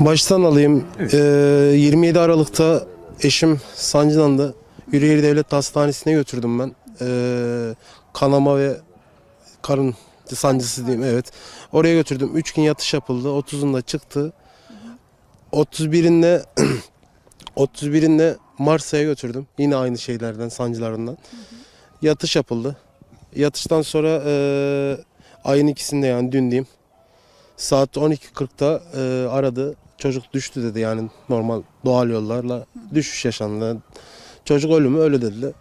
Baştan alayım. Evet. Ee, 27 Aralık'ta eşim sancılandı. Yürüyeri Devlet Hastanesi'ne götürdüm ben. Ee, kanama ve karın sancısı diyeyim evet. Oraya götürdüm. 3 gün yatış yapıldı. 30'unda çıktı. 31'inde 31'inde Mars'a götürdüm. Yine aynı şeylerden, sancılarından. Yatış yapıldı. Yatıştan sonra e, ayın ikisinde yani dün diyeyim. Saat 12.40'da e, aradı. Çocuk düştü dedi yani normal doğal yollarla düşüş yaşandı. Çocuk ölümü öyle dediler.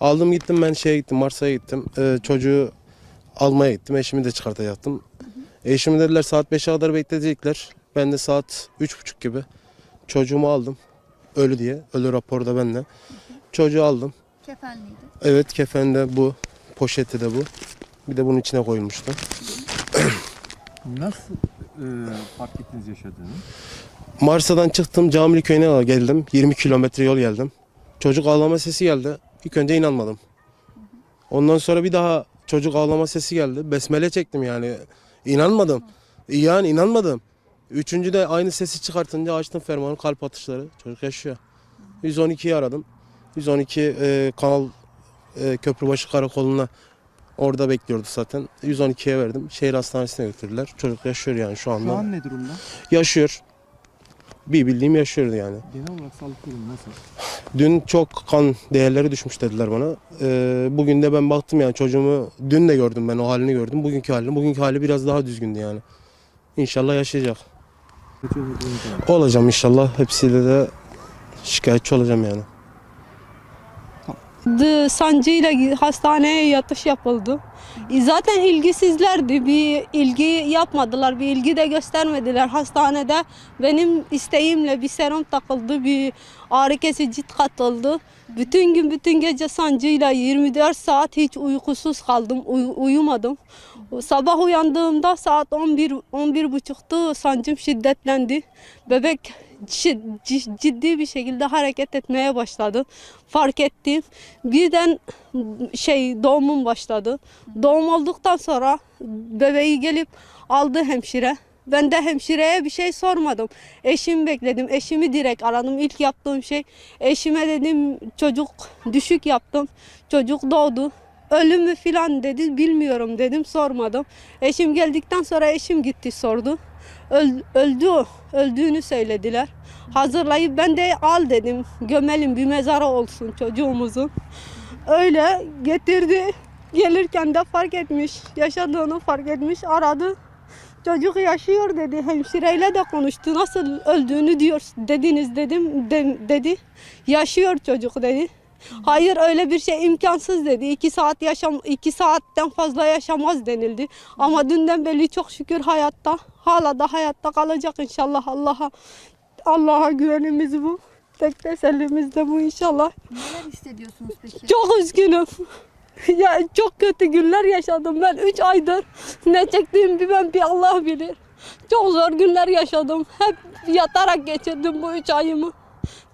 Aldım gittim ben şeye gittim Mars'a gittim. E, çocuğu almaya gittim. Eşimi de çıkartacaktım. Eşimi dediler saat 5'e kadar bekletecekler. Ben de saat 3.30 gibi çocuğumu aldım. Ölü diye. Ölü raporda bende. Çocuğu aldım. Kefenliydi. Evet kefende bu. Poşeti de bu. Bir de bunun içine koyulmuştu. Nasıl e, fark ettiniz yaşadığını? Marsa'dan çıktım Camili köyüne geldim. 20 kilometre yol geldim. Çocuk ağlama sesi geldi. İlk önce inanmadım. Ondan sonra bir daha çocuk ağlama sesi geldi. Besmele çektim yani. İnanmadım. Yani inanmadım. Üçüncü de aynı sesi çıkartınca açtım fermuarı kalp atışları. Çocuk yaşıyor. 112'yi aradım. 112 e, kanal e, Köprübaşı Karakolu'na orada bekliyordu zaten. 112'ye verdim. Şehir hastanesine götürdüler. Çocuk yaşıyor yani şu anda. Şu an ne durumda? Yaşıyor. Bir bildiğim yaşıyordu yani. Genel olarak sağlık durumu nasıl? Dün çok kan değerleri düşmüş dediler bana. Ee, bugün de ben baktım yani çocuğumu dün de gördüm ben o halini gördüm. Bugünkü halini. Bugünkü hali biraz daha düzgündü yani. İnşallah yaşayacak. Olacağım inşallah. Hepsiyle de şikayetçi olacağım yani. Sancıyla hastaneye yatış yapıldı. E, Zaten ilgisizlerdi. Bir ilgi yapmadılar. Bir ilgi de göstermediler. Hastanede benim isteğimle bir serum takıldı. Bir ağrı kesici katıldı. Bütün gün bütün gece sancıyla 24 saat hiç uykusuz kaldım. uy- uyumadım. Sabah uyandığımda saat 11 11 buçuktu. Sancım şiddetlendi. Bebek ciddi bir şekilde hareket etmeye başladı. Fark ettim. Birden şey doğumum başladı. Doğum olduktan sonra bebeği gelip aldı hemşire. Ben de hemşireye bir şey sormadım. Eşimi bekledim. Eşimi direkt aradım. İlk yaptığım şey eşime dedim çocuk düşük yaptım. Çocuk doğdu. Ölüm mü filan dedi. Bilmiyorum dedim. Sormadım. Eşim geldikten sonra eşim gitti sordu. Öl- öldü. Öldüğünü söylediler. Hazırlayıp ben de al dedim. Gömelim bir mezara olsun çocuğumuzun. Öyle getirdi. Gelirken de fark etmiş. Yaşadığını fark etmiş. Aradı. Çocuk yaşıyor dedi. Hemşireyle de konuştu. Nasıl öldüğünü diyor dediniz dedim. De- dedi. Yaşıyor çocuk dedi. Hayır öyle bir şey imkansız dedi. İki saat yaşam iki saatten fazla yaşamaz denildi. Ama dünden beri çok şükür hayatta. Hala da hayatta kalacak inşallah Allah'a. Allah'a güvenimiz bu. Tek tesellimiz de bu inşallah. Neler hissediyorsunuz peki? Çok üzgünüm. ya çok kötü günler yaşadım ben 3 aydır. Ne çektiğimi bir ben bir Allah bilir. Çok zor günler yaşadım. Hep yatarak geçirdim bu 3 ayımı.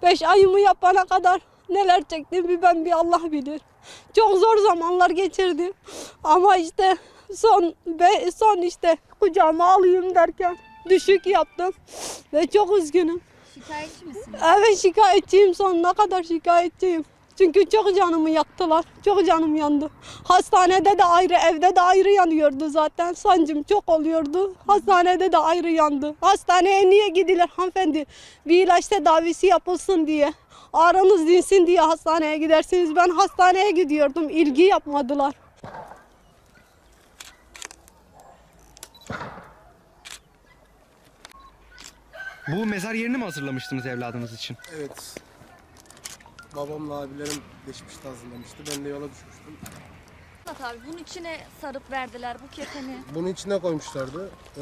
5 ayımı yapana kadar neler çektiğimi bir ben bir Allah bilir. Çok zor zamanlar geçirdim. Ama işte son ve son işte kucağıma alayım derken düşük yaptım ve çok üzgünüm. Şikayetçi misiniz? Evet şikayetçiyim sonuna kadar şikayetçiyim. Çünkü çok canımı yaktılar. Çok canım yandı. Hastanede de ayrı, evde de ayrı yanıyordu zaten. Sancım çok oluyordu. Hastanede de ayrı yandı. Hastaneye niye gidilir hanımefendi? Bir ilaç tedavisi yapılsın diye. Ağrınız dinsin diye hastaneye gidersiniz. Ben hastaneye gidiyordum. İlgi yapmadılar. Bu mezar yerini mi hazırlamıştınız evladınız için? Evet. Babamla abilerim geçmişte hazırlamıştı. Ben de yola düşmüştüm. Murat abi bunun içine sarıp verdiler bu kefeni. Bunun içine koymuşlardı. Ee,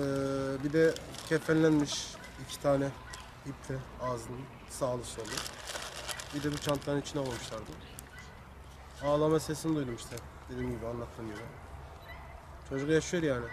bir de kefenlenmiş iki tane ipte ağzının sağlı solu. Bir de bu çantanın içine koymuşlardı. Ağlama sesini duydum işte. Dediğim gibi anlattığım gibi. Çocuk yaşıyor yani.